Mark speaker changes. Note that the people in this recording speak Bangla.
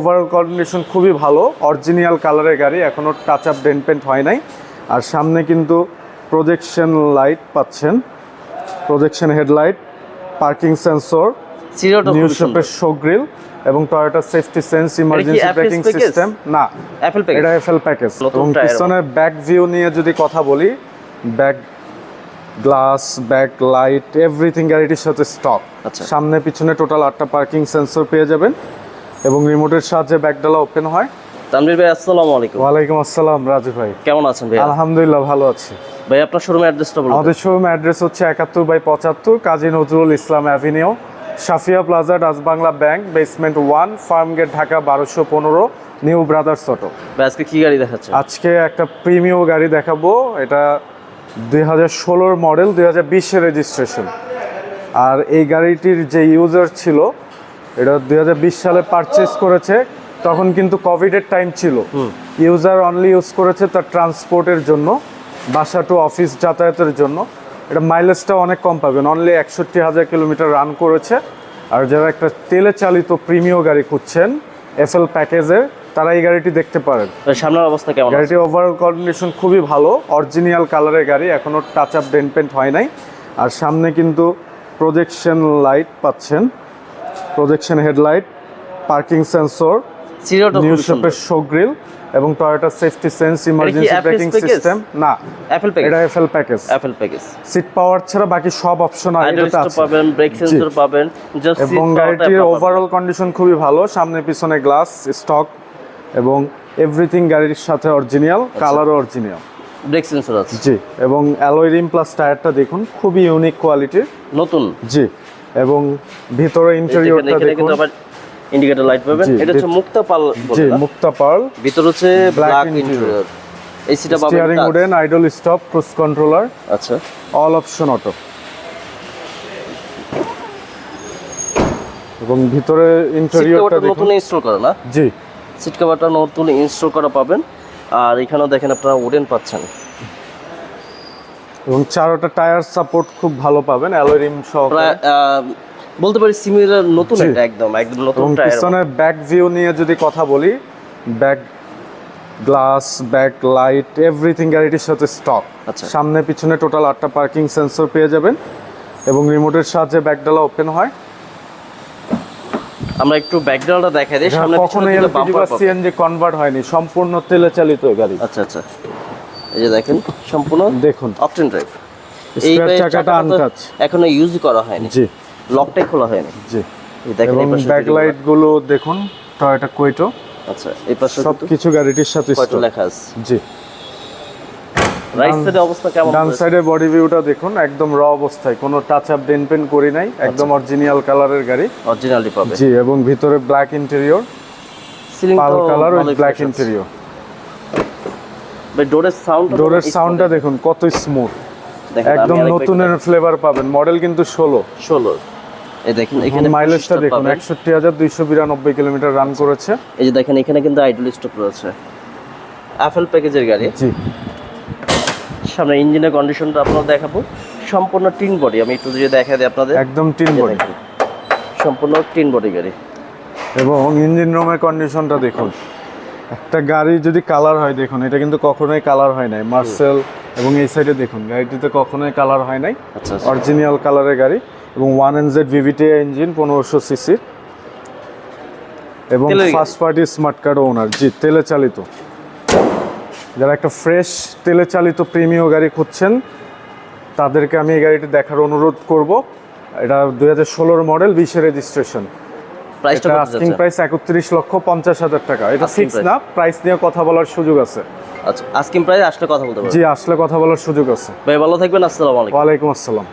Speaker 1: ওভারঅল কন্ডিশন খুবই ভালো। অরিজিনাল কালারের গাড়ি এখনও টাচ আপ ডেন্ট পেন্ট হয় নাই। আর সামনে কিন্তু প্রজেকশন লাইট পাচ্ছেন। Projection headlight parking sensor new শেপের শো গ্রিল এবং Toyota safety sense emergency braking system না। এটা এফএল প্যাকেজ
Speaker 2: নতুন
Speaker 1: এবং। পিছনের ব্যাক ভিউ নিয়ে যদি কথা বলি back glass back light everything গাড়িটির সাথে স্টক
Speaker 2: আচ্ছা।
Speaker 1: সামনে পিছনে টোটাল আটটা পার্কিং সেন্সর পেয়ে যাবেন। এবং রিমোটের সাহায্যে ব্যাকডালা ওপেন হয়।
Speaker 2: তানভীর ভাই আসসালামু আলাইকুম।
Speaker 1: ওয়ালাইকুম আসসালাম রাজু ভাই।
Speaker 2: কেমন আছেন ভাই
Speaker 1: আলহামদুলিল্লাহ ভালো আছি।
Speaker 2: ভাই আপনার শোরুমের অ্যাড্রেসটা বলুন।
Speaker 1: আমাদের শোরুম অ্যাড্রেস হচ্ছে একাত্তর বাই পঁচাত্তর Kazi Nazrul Islam avenue Safia plaza Dutch Bangla bank basement one farm gate Dhaka বারোশো পনেরো নিউ ব্রাদার্স অটো
Speaker 2: আজকে কি গাড়ি দেখাচ্ছে
Speaker 1: আজকে একটা প্রিমিয়াম গাড়ি দেখাবো। এটা দুই হাজার ষোলোর মডেল দুই হাজার বিশের রেজিস্ট্রেশন আর এই গাড়িটির যে ইউজার ছিল এটা দুই হাজার বিশ সালে পারচেস করেছে তখন কিন্তু কোভিডের টাইম ছিল। ইউজার অনলি ইউজ করেছে তার ট্রান্সপোর্টের জন্য বাসা টু অফিস যাতায়াতের জন্য। এটা মাইলেজটা অনেক কম পাবেন অনলি একষট্টি হাজার কিলোমিটার রান করেছে। আর যারা একটা তেলে চালিত প্রিমিয়াম গাড়ি খুঁজছেন এফএল প্যাকেজের তারা এই গাড়িটি দেখতে পারেন।
Speaker 2: সামনের অবস্থা কেমন
Speaker 1: গাড়িটি ওভারঅল কন্ডিশন খুবই ভালো অরিজিনাল কালারের গাড়ি এখনও টাচ আপ ডেন্ট পেন্ট হয় নাই। আর সামনে কিন্তু প্রজেকশন লাইট পাচ্ছেন। Projection headlight parking sensor new শেপের শো গ্রিল এবং Toyota safety sense emergency braking system না
Speaker 2: অ্যাপেল প্যাকেজ
Speaker 1: এটা FL package
Speaker 2: apple package
Speaker 1: seat power ছাড়া বাকি সব অপশন
Speaker 2: আইডল
Speaker 1: আছে।
Speaker 2: পাবেন ব্রেক সেন্সর পাবেন জাস্ট
Speaker 1: এবং গাড়িটির ওভারঅল কন্ডিশন খুবই ভালো সামনে পিছনে গ্লাস স্টক এবং এভরিথিং গাড়ির সাথে অরিজিনাল। কালারও অরিজিনাল
Speaker 2: ব্রেক সেন্সর আছে।
Speaker 1: জি এবং অ্যালয় রিম প্লাস টায়ারটা দেখুন খুবই ইউনিক কোয়ালিটির
Speaker 2: নতুন?
Speaker 1: জি। এবং ভিতরে ইন্টেরিয়রটা দেখুন
Speaker 2: আবার ইন্ডিকেটর লাইট পাবেন। এটা হচ্ছে মুক্তা পাল
Speaker 1: জি মুক্তা পার্ল
Speaker 2: ভিতর হচ্ছে ব্ল্যাক ইন্টেরিয়র এসিটা পাবেন
Speaker 1: steering wooden idle stop cruise controller
Speaker 2: আচ্ছা।
Speaker 1: অল অপশন অটো এবং ভিতরে ইন্টেরিয়রটা দেখুন।
Speaker 2: নতুন ইনস্টল করা না?
Speaker 1: জি।
Speaker 2: সিট কভারটা নতুন ইনস্টল করা পাবেন। আর এখানেও দেখেন আপনারা উডেন পাচ্ছেন।
Speaker 1: এবং চারোটা টায়ার সাপোর্ট খুব ভালো পাবেন অ্যালয় রিম সহ
Speaker 2: বলতে পারি সিমিলার নতুন
Speaker 1: জি।
Speaker 2: একটা একদম একদম নতুন টায়ার।
Speaker 1: পিছনের ব্যাক ভিউ নিয়ে যদি কথা বলি back glass back light everything গাড়িটির সাথে স্টক।
Speaker 2: আচ্ছা।
Speaker 1: সামনে পিছনে টোটাল আটটা পার্কিং সেন্সর পেয়ে যাবেন এবং রিমোটের সাহায্যে ব্যাকডালা ওপেন হয়।
Speaker 2: আমরা একটু ব্যাকগ্রাউন্ডটা দেখাই দিই সামনে
Speaker 1: কখনো এলপিজি বা সিএনজি কনভার্ট হয়নি সম্পূর্ণ তেলে চালিত গাড়ি।
Speaker 2: আচ্ছা আচ্ছা। এই যে দেখেন সম্পূর্ণ
Speaker 1: দেখুন।
Speaker 2: অপটেন ড্রাইভ
Speaker 1: স্পেয়ার চাকাটা আনটাচ
Speaker 2: এখনও ইউজ করা হয়নি।
Speaker 1: জি।
Speaker 2: লকটাই খোলা হয়নি।
Speaker 1: জি।
Speaker 2: এই দেখেন এই পাশে
Speaker 1: ব্যাক লাইটগুলো দেখুন টয়োটা কুইটো
Speaker 2: আচ্ছা এই পাশে
Speaker 1: সব কিছু গাড়িটির সাথে
Speaker 2: কয়টা
Speaker 1: stock।
Speaker 2: লেখা আছে।
Speaker 1: জি।
Speaker 2: রাইট সাইডে অবস্থা কেমন
Speaker 1: ডান? সাইডের বডি ভিউটা দেখুন একদম র অবস্থায়। কোনো টাচ আপ ডেন পেন করি নাই একদম অরিজিনাল কালারের গাড়ি।
Speaker 2: অরিজিনালি পাবে।
Speaker 1: জি এবং ভিতরে ব্ল্যাক ইন্টেরিয়র
Speaker 2: সিলিং
Speaker 1: পাল কালার উইথ ব্ল্যাক ইন্টেরিয়র
Speaker 2: ডোরের সাউন্ড
Speaker 1: ডোরের সাউন্ডটা দেখুন। কত স্মুথ একদম নতুনের ফ্লেভার পাবেন মডেল কিন্তু ষোলো।
Speaker 2: 16 এই দেখেন এখানে
Speaker 1: মাইলেজটা দেখুন একষট্টি হাজার দুইশো বিরানব্বই কিলোমিটার রান করেছে।
Speaker 2: এই যে দেখেন এখানে কিন্তু আইডল স্টক রয়েছে। অ্যাপেল প্যাকেজের গাড়ি।
Speaker 1: জি।
Speaker 2: সামনে ইঞ্জিনের কন্ডিশনটা আপনাদের দেখাবো। সম্পূর্ণ টিন বডি আমি একটু যদি দেখা দিই আপনাদের।
Speaker 1: একদম টিন বডি।
Speaker 2: সম্পূর্ণ টিন বডি গাড়ি।
Speaker 1: এবং ইঞ্জিন রুমের কন্ডিশনটা দেখুন। একটা গাড়ি যদি কালার হয় দেখুন এটা কিন্তু কখনোই কালার হয় নাই। মার্সেল এবং এই সাইডে দেখুন গাড়িটিতে কখনোই কালার হয় নাই।
Speaker 2: আচ্ছা
Speaker 1: অরিজিনাল কালারের গাড়ি এবং one N Z VVT engine পনেরোশো সিসি এবং first party smart card owner জি তেলে চালিত। যারা একটা ফ্রেশ তেলে চালিত প্রিমিয় গাড়ি খুঁজছেন তাদেরকে আমি এই গাড়িটি দেখার অনুরোধ করব। এটা দুই হাজার ষোলোর মডেল বিশে রেজিস্ট্রেশন
Speaker 2: প্রাইসটা
Speaker 1: আস্কিং প্রাইস একত্রিশ লক্ষ পঞ্চাশ হাজার টাকা। এটা ফিক্স না প্রাইস নিয়ে কথা বলার সুযোগ আছে।
Speaker 2: আচ্ছা আস্কিং প্রাইস আসলে কথা বলতে পারবেন
Speaker 1: জি আসলে কথা বলার সুযোগ আছে।
Speaker 2: ভাই ভালো থাকবেন আসসালামু আলাইকুম।
Speaker 1: ওয়ালাইকুম আসসালাম।